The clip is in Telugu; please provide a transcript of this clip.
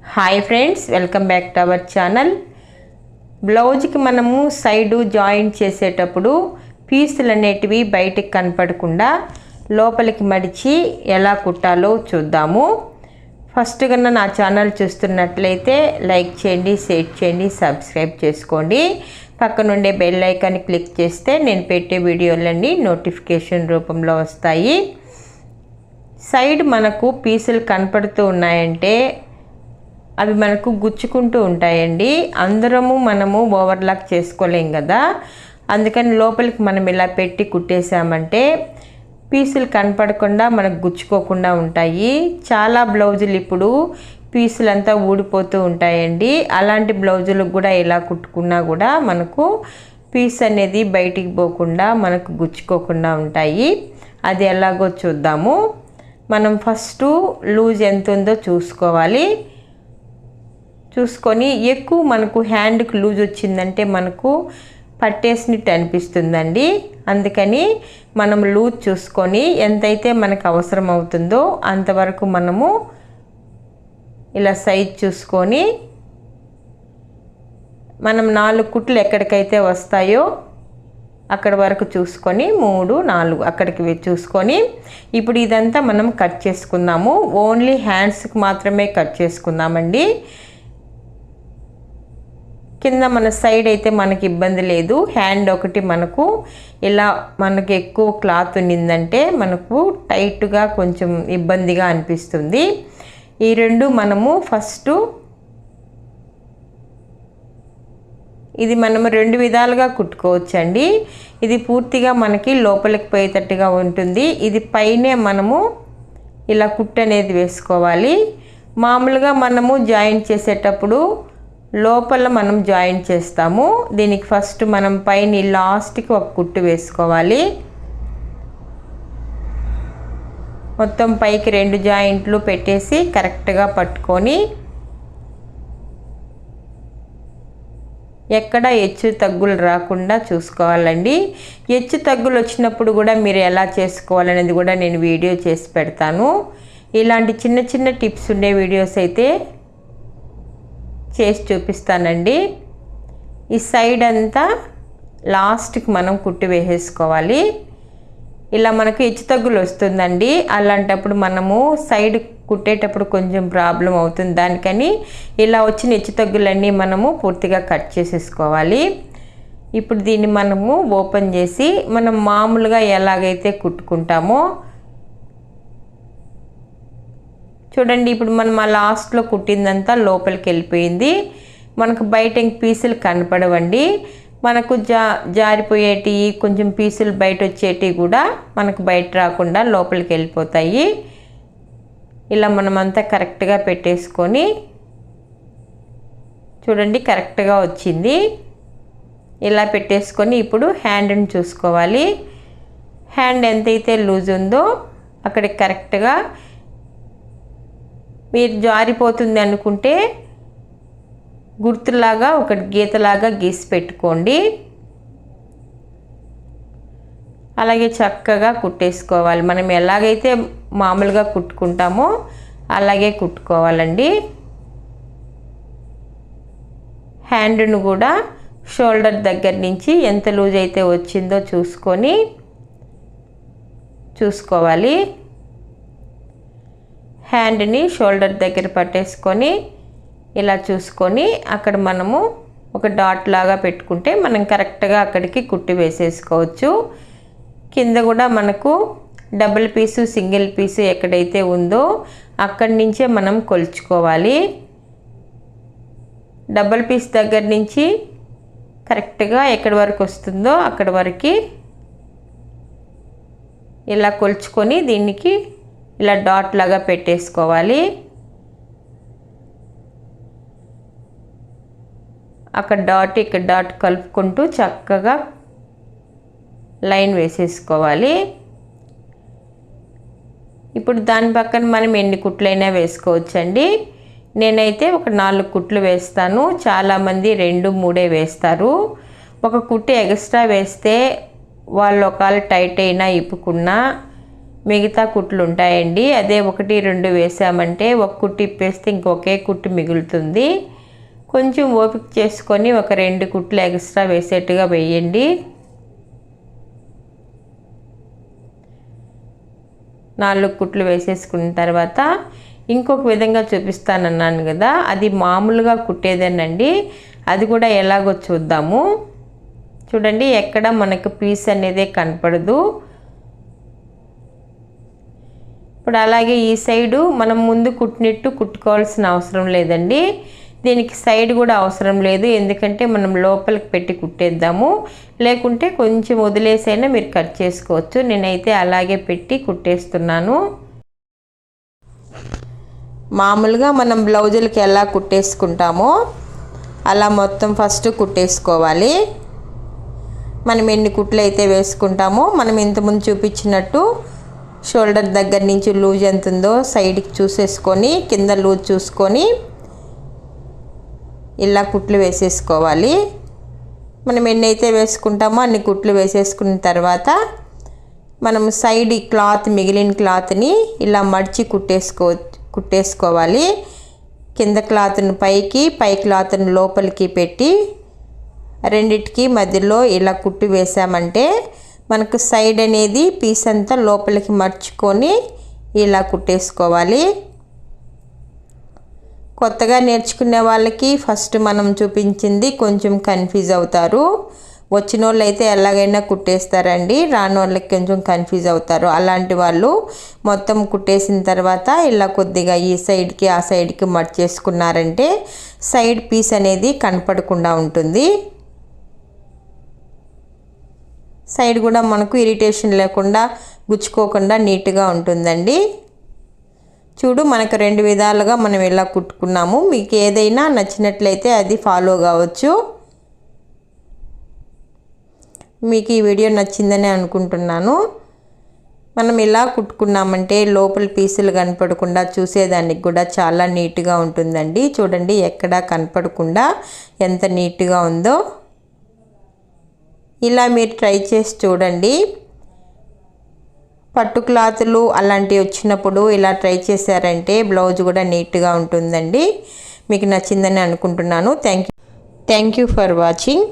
Hi friends welcome back to our channel బ్లౌజ్కి మనము సైడు జాయింట్ చేసేటప్పుడు పీసులు అనేటివి బయటికి కనపడకుండా లోపలికి మడిచి ఎలా కుట్టాలో చూద్దాము. ఫస్ట్ కన్నా నా ఛానల్ చూస్తున్నట్లయితే లైక్ చేయండి షేర్ చేయండి సబ్స్క్రైబ్ చేసుకోండి. పక్కనుండే బెల్ ఐకాన్ క్లిక్ చేస్తే నేను పెట్టే వీడియోలన్నీ నోటిఫికేషన్ రూపంలో వస్తాయి. సైడ్ మనకు పీసులు కనపడుతూ ఉన్నాయంటే అవి మనకు గుచ్చుకుంటూ ఉంటాయండి. అందరము మనము ఓవర్లాక్ చేసుకోలేం కదా. అందుకని లోపలికి మనం ఇలా పెట్టి కుట్టేసామంటే పీసులు కనపడకుండా మనకు గుచ్చుకోకుండా ఉంటాయి. చాలా బ్లౌజులు ఇప్పుడు పీసులంతా ఊడిపోతూ ఉంటాయండి. అలాంటి బ్లౌజులకు కూడా ఇలా కుట్టుకున్నా కూడా మనకు పీస్ అనేది బయటికి పోకుండా మనకు గుచ్చుకోకుండా ఉంటాయి. అది ఎలాగో చూద్దాము. మనం ఫస్ట్ లూజ్ ఎంత ఉందో చూసుకోవాలి. చూసుకొని ఎక్కువ మనకు హ్యాండ్కి లూజ్ వచ్చిందంటే మనకు పట్టేసినట్టు అనిపిస్తుందండి. అందుకని మనం లూజ్ చూసుకొని ఎంతైతే మనకు అవసరం అవుతుందో అంతవరకు మనము ఇలా సైజ్ చూసుకొని మనం నాలుగు కుట్లు ఎక్కడికైతే వస్తాయో అక్కడ వరకు చూసుకొని మూడు నాలుగు అక్కడికి చూసుకొని ఇప్పుడు ఇదంతా మనం కట్ చేసుకుందాము. ఓన్లీ హ్యాండ్స్కి మాత్రమే కట్ చేసుకుందామండి. కింద మన సైడ్ అయితే మనకి ఇబ్బంది లేదు. హ్యాండ్ ఒకటి మనకు ఇలా మనకు ఎక్కువ క్లాత్ ఉన్నిందంటే మనకు టైట్గా కొంచెం ఇబ్బందిగా అనిపిస్తుంది. ఈ రెండు మనము ఫస్ట్ ఇది మనము రెండు విధాలుగా కుట్టుకోవచ్చండి. ఇది పూర్తిగా మనకి లోపలికి పోయేటట్టుగా ఉంటుంది. ఇది పైనే మనము ఇలా కుట్టు అనేది వేసుకోవాలి. మామూలుగా మనము జాయింట్ చేసేటప్పుడు లోపల మనం జాయిన్ చేస్తాము. దీనికి ఫస్ట్ మనం పైన లాస్ట్కి ఒక కుట్టు వేసుకోవాలి. మొత్తం పైకి రెండు జాయింట్లు పెట్టేసి కరెక్ట్గా పట్టుకొని ఎక్కడ హెచ్చు తగ్గులు రాకుండా చూసుకోవాలండి. హెచ్చు తగ్గులు వచ్చినప్పుడు కూడా మీరు ఎలా చేసుకోవాలనేది కూడా నేను వీడియో చేసి పెడతాను. ఇలాంటి చిన్న చిన్న టిప్స్ ఉండే వీడియోస్ అయితే చేసి చూపిస్తానండి. ఈ సైడ్ అంతా లాస్ట్కి మనం కుట్టి వేసేసుకోవాలి. ఇలా మనకు హెచ్చుతగ్గులు వస్తుందండి. అలాంటప్పుడు మనము సైడ్ కుట్టేటప్పుడు కొంచెం ప్రాబ్లం అవుతుంది. దానికని ఇలా వచ్చిన హెచ్చుతగ్గులన్నీ మనము పూర్తిగా కట్ చేసేసుకోవాలి. ఇప్పుడు దీన్ని మనము ఓపెన్ చేసి మనం మామూలుగా ఎలాగైతే కుట్టుకుంటామో చూడండి ఇప్పుడు మనం ఆ లాస్ట్లో కుట్టిందంతా లోపలికి వెళ్ళిపోయింది. మనకు బయట ఇంక పీసులు కనపడవండి. మనకు జా జారిపోయేటి కొంచెం పీసులు బయట వచ్చేటి కూడా మనకు బయట రాకుండా లోపలికి వెళ్ళిపోతాయి. ఇలా మనమంతా కరెక్ట్గా పెట్టేసుకొని చూడండి కరెక్ట్గా వచ్చింది. ఇలా పెట్టేసుకొని ఇప్పుడు హ్యాండ్ని చూసుకోవాలి. హ్యాండ్ ఎంతైతే లూజ్ ఉందో అక్కడికి కరెక్ట్గా మీరు జారిపోతుంది అనుకుంటే గుర్తులాగా ఒక గీతలాగా గీసి పెట్టుకోండి. అలాగే చక్కగా కుట్టేసుకోవాలి. మనం ఎలాగైతే మామూలుగా కుట్టుకుంటామో అలాగే కుట్టుకోవాలండి. హ్యాండ్ను కూడా షోల్డర్ దగ్గర నుంచి ఎంత లూజ్ అయితే వచ్చిందో చూసుకొని చూసుకోవాలి. హ్యాండ్ని షోల్డర్ దగ్గర పట్టేసుకొని ఇలా చూసుకొని అక్కడ మనము ఒక డాట్ లాగా పెట్టుకుంటే మనం కరెక్ట్గా అక్కడికి కుట్టి వేసేసుకోవచ్చు. కింద కూడా మనకు డబుల్ పీసు సింగిల్ పీసు ఎక్కడైతే ఉందో అక్కడి నుంచే మనం కొలుచుకోవాలి. డబుల్ పీస్ దగ్గర నుంచి కరెక్ట్గా ఎక్కడి వరకు వస్తుందో అక్కడి వరకు ఇలా కొలుచుకొని దీనికి ఇలా డాట్ లాగా పెట్టేసుకోవాలి. అక్కడ డాట్ ఇక్కడ డాట్ కలుపుకుంటూ చక్కగా లైన్ వేసేసుకోవాలి. ఇప్పుడు దాని పక్కన మనం ఎన్ని కుట్లైనా వేసుకోవచ్చండి. నేనైతే ఒక నాలుగు కుట్లు వేస్తాను. చాలామంది రెండు మూడే వేస్తారు. ఒక కుట్టు ఎక్స్ట్రా వేస్తే వాళ్ళు ఒకవేళ టైట్ అయినా ఇప్పుకున్నా మిగతా కుట్లు ఉంటాయండి. అదే ఒకటి రెండు వేసామంటే ఒక కుట్టు ఇప్పేస్తే ఇంకొకే కుట్టు మిగులుతుంది. కొంచెం ఓపిక చేసుకొని ఒక రెండు కుట్లు ఎక్స్ట్రా వేసేట్టుగా వేయండి. నాలుగు కుట్లు వేసేసుకున్న తర్వాత ఇంకొక విధంగా చూపిస్తానన్నాను కదా అది మామూలుగా కుట్టేదేనండి. అది కూడా ఎలాగో చూద్దాము. చూడండి ఎక్కడ మనకు పీస్ అనేది కనపడదు. ఇప్పుడు అలాగే ఈ సైడు మనం ముందు కుట్టినట్టు కుట్టుకోవాల్సిన అవసరం లేదండి. దీనికి సైడ్ కూడా అవసరం లేదు. ఎందుకంటే మనం లోపలికి పెట్టి కుట్టేద్దాము. లేకుంటే కొంచెం వదిలేసైనా మీరు కట్ చేసుకోవచ్చు. నేనైతే అలాగే పెట్టి కుట్టేస్తున్నాను. మామూలుగా మనం బ్లౌజులకి ఎలా కుట్టేసుకుంటామో అలా మొత్తం ఫస్ట్ కుట్టేసుకోవాలి. మనం ఎన్ని కుట్లు అయితే వేసుకుంటామో మనం ఇంతకుముందు చూపించినట్టు షోల్డర్ దగ్గర నుంచి లూజ్ ఎంత ఉందో సైడ్కి చూసేసుకొని కింద లూజ్ చూసుకొని ఇలా కుట్లు వేసేసుకోవాలి. మనం ఎన్నైతే వేసుకుంటామో అన్ని కుట్లు వేసేసుకున్న తర్వాత మనం సైడ్ క్లాత్ మిగిలిన క్లాత్ని ఇలా మడిచి కుట్టేసుకో కుట్టేసుకోవాలి. కింద క్లాత్ని పైకి పై క్లాత్ని లోపలికి పెట్టి రెండిటికి మధ్యలో ఇలా కుట్టు వేసామంటే మనకు సైడ్ అనేది పీస్ అంతా లోపలికి మర్చుకొని ఇలా కుట్టేసుకోవాలి. కొత్తగా నేర్చుకునే వాళ్ళకి ఫస్ట్ మనం చూపించింది కొంచెం కన్ఫ్యూజ్ అవుతారు. వచ్చిన వాళ్ళు అయితే ఎలాగైనా కుట్టేస్తారండి. రాని వాళ్ళకి కొంచెం కన్ఫ్యూజ్ అవుతారు. అలాంటి వాళ్ళు మొత్తం కుట్టేసిన తర్వాత ఇలా కొద్దిగా ఈ సైడ్కి ఆ సైడ్కి మర్చేసుకున్నారంటే సైడ్ పీస్ అనేది కనపడకుండా ఉంటుంది. సైడ్ కూడా మనకు ఇరిటేషన్ లేకుండా గుచ్చుకోకుండా నీట్గా ఉంటుందండి. చూడు మనకు రెండు విధాలుగా మనం ఇలా కుట్టుకున్నాము. మీకు ఏదైనా నచ్చినట్లయితే అది ఫాలో కావచ్చు. మీకు ఈ వీడియో నచ్చిందని అనుకుంటున్నాను. మనం ఇలా కుట్టుకున్నామంటే లోపల పీసులు కనపడకుండా చూసేదానికి కూడా చాలా నీట్గా ఉంటుందండి. చూడండి ఎక్కడా కనపడకుండా ఎంత నీట్గా ఉందో. ఇలా మీరు ట్రై చేసి చూడండి. పట్టు క్లాతులు అలాంటివి వచ్చినప్పుడు ఇలా ట్రై చేశారంటే బ్లౌజ్ కూడా నీట్గా ఉంటుందండి. మీకు నచ్చిందని అనుకుంటున్నాను. Thank you. Thank you for watching